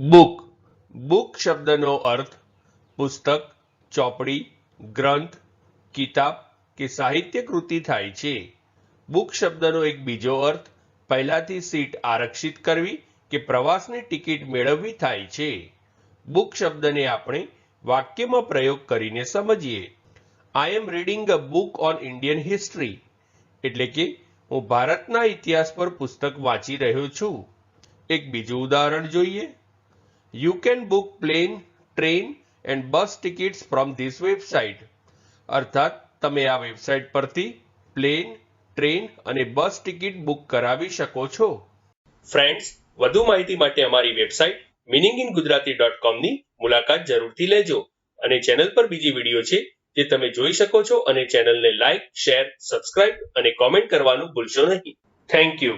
Book. Book શબ્દનો અર્થ પુસ્તક, ચોપડી, ગ્રંથ, કિતાબ કે સાહિત્ય કૃતિ થાય છે. બુક શબ્દનો એક બીજો અર્થ પહેલાથી સીટ આરક્ષિત કરવી કે પ્રવાસની ટિકિટ મેળવવી થાય છે. બુક શબ્દને આપણે વાક્યમાં પ્રયોગ કરીને સમજીએ. I am reading a book on Indian history એટલે કે હું ભારતના ઇતિહાસ પર પુસ્તક વાંચી રહ્યો છું. એક બીજું ઉદાહરણ જોઈએ. You can book plane train and bus tickets from this website અર્થાત, તમે આ વેબસાઇટ પરથી પ્લેન ટ્રેન અને બસ ટિકિટ બુક કરાવી શકો છો. ફ્રેન્ડ્સ વધુ માહિતી માટે અમારી website meaning in Gujarati dot કોમની મુલાકાત જરૂરથી લેજો અને ચેનલ પર બીજી વીડિયો છે જે તમે જોઈ શકો છો અને ચેનલને લાઇક શેર સબસ્ક્રાઇબ અને કોમેન્ટ કરવાનું ભૂલશો નહીં. Thank you